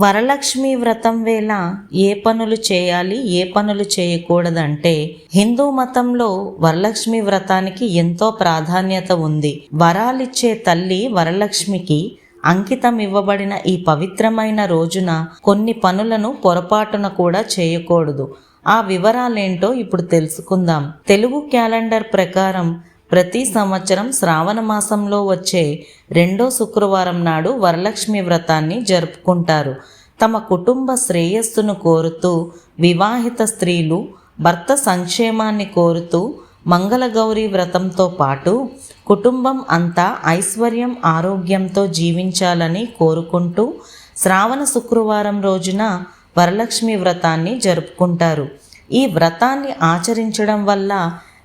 వరలక్ష్మి వ్రతం వేళ ఏ పనులు చేయాలి ఏ పనులు చేయకూడదంటే హిందూ మతంలో వరలక్ష్మి వ్రతానికి ఎంతో ప్రాధాన్యత ఉంది. వరాలిచ్చే తల్లి వరలక్ష్మికి అంకితం ఇవ్వబడిన ఈ పవిత్రమైన రోజున కొన్ని పనులను పొరపాటున కూడా చేయకూడదు. ఆ వివరాలేంటో ఇప్పుడు తెలుసుకుందాం. తెలుగు క్యాలెండర్ ప్రకారం ప్రతి సంవత్సరం శ్రావణ మాసంలో వచ్చే రెండో శుక్రవారం నాడు వరలక్ష్మి వ్రతాన్ని జరుపుకుంటారు. తమ కుటుంబ శ్రేయస్సును కోరుతూ వివాహిత స్త్రీలు భర్త సంక్షేమాన్ని కోరుతూ మంగళగౌరి వ్రతంతో పాటు కుటుంబం అంతా ఐశ్వర్యం ఆరోగ్యంతో జీవించాలని కోరుకుంటూ శ్రావణ శుక్రవారం రోజున వరలక్ష్మి వ్రతాన్ని జరుపుకుంటారు. ఈ వ్రతాన్ని ఆచరించడం వల్ల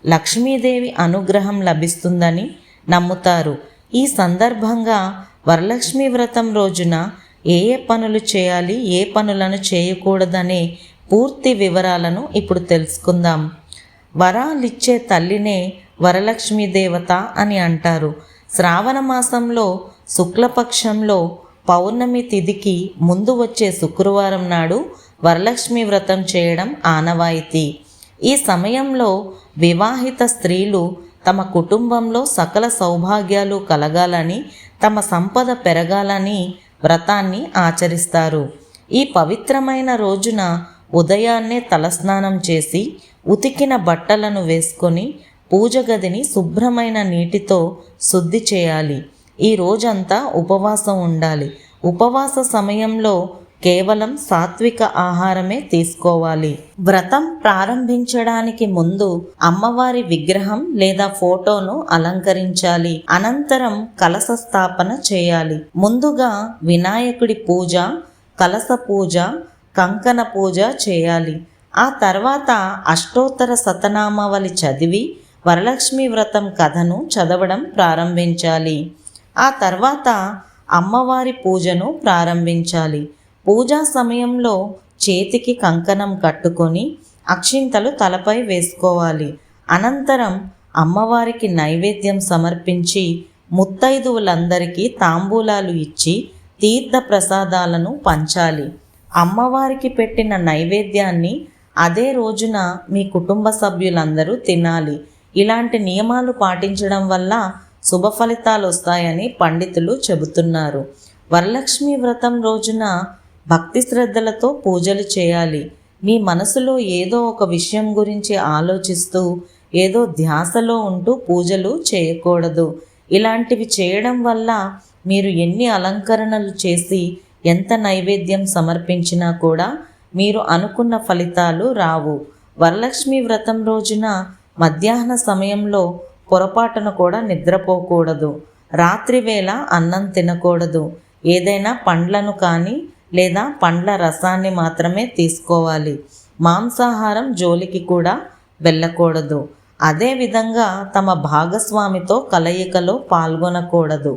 లక్ష్మీదేవి అనుగ్రహం లభిస్తుందని నమ్ముతారు. ఈ సందర్భంగా వరలక్ష్మి వ్రతం రోజున ఏ ఏ పనులు చేయాలి ఏ పనులను చేయకూడదనే పూర్తి వివరాలను ఇప్పుడు తెలుసుకుందాం. వరాలిచ్చే తల్లినే వరలక్ష్మీ దేవత అని అంటారు. శ్రావణ మాసంలో శుక్లపక్షంలో పౌర్ణమి తిథికి ముందు వచ్చే శుక్రవారం నాడు వరలక్ష్మి వ్రతం చేయడం ఆనవాయితీ. ఈ సమయంలో వివాహిత స్త్రీలు తమ కుటుంబంలో సకల సౌభాగ్యాలు కలగాలని తమ సంపద పెరగాలని వ్రతాన్ని ఆచరిస్తారు. ఈ పవిత్రమైన రోజున ఉదయాన్నే తలస్నానం చేసి ఉతికిన బట్టలను వేసుకొని పూజ గదిని శుభ్రమైన నీటితో శుద్ధి చేయాలి. ఈ రోజంతా ఉపవాసం ఉండాలి. ఉపవాస సమయంలో కేవలం సాత్విక ఆహారమే తీసుకోవాలి. వ్రతం ప్రారంభించడానికి ముందు అమ్మవారి విగ్రహం లేదా ఫోటోను అలంకరించాలి. అనంతరం కలశ స్థాపన చేయాలి. ముందుగా వినాయకుడి పూజ కలశ పూజ కంకణ పూజ చేయాలి. ఆ తర్వాత అష్టోత్తర శతనామావళి చదివి వరలక్ష్మి వ్రతం కథను చదవడం ప్రారంభించాలి. ఆ తర్వాత అమ్మవారి పూజను ప్రారంభించాలి. పూజా సమయంలో చేతికి కంకణం కట్టుకొని అక్షింతలు తలపై వేసుకోవాలి. అనంతరం అమ్మవారికి నైవేద్యం సమర్పించి ముత్తైదువులందరికీ తాంబూలాలు ఇచ్చి తీర్థ ప్రసాదాలను పంచాలి. అమ్మవారికి పెట్టిన నైవేద్యాన్ని అదే రోజున మీ కుటుంబ సభ్యులందరూ తినాలి. ఇలాంటి నియమాలు పాటించడం వల్ల శుభ ఫలితాలు వస్తాయని పండితులు చెబుతున్నారు. వరలక్ష్మి వ్రతం రోజున భక్తి శ్రద్ధలతో పూజలు చేయాలి. మీ మనసులో ఏదో ఒక విషయం గురించి ఆలోచిస్తూ ఏదో ధ్యాసలో ఉంటూ పూజలు చేయకూడదు. ఇలాంటివి చేయడం వల్ల మీరు ఎన్ని అలంకరణలు చేసి ఎంత నైవేద్యం సమర్పించినా కూడా మీరు అనుకున్న ఫలితాలు రావు. వరలక్ష్మి వ్రతం రోజున మధ్యాహ్న సమయంలో పొరపాటున కూడా నిద్రపోకూడదు. రాత్రి వేళ అన్నం తినకూడదు. ఏదైనా పండ్లను కానీ లేదా పండ్ల రసాన్ని మాత్రమే తీసుకోవాలి. మాంసాహారం జోలికి కూడా వెళ్ళకూడదు. అదేవిధంగా తమ భాగస్వామితో కలయికలో పాల్గొనకూడదు.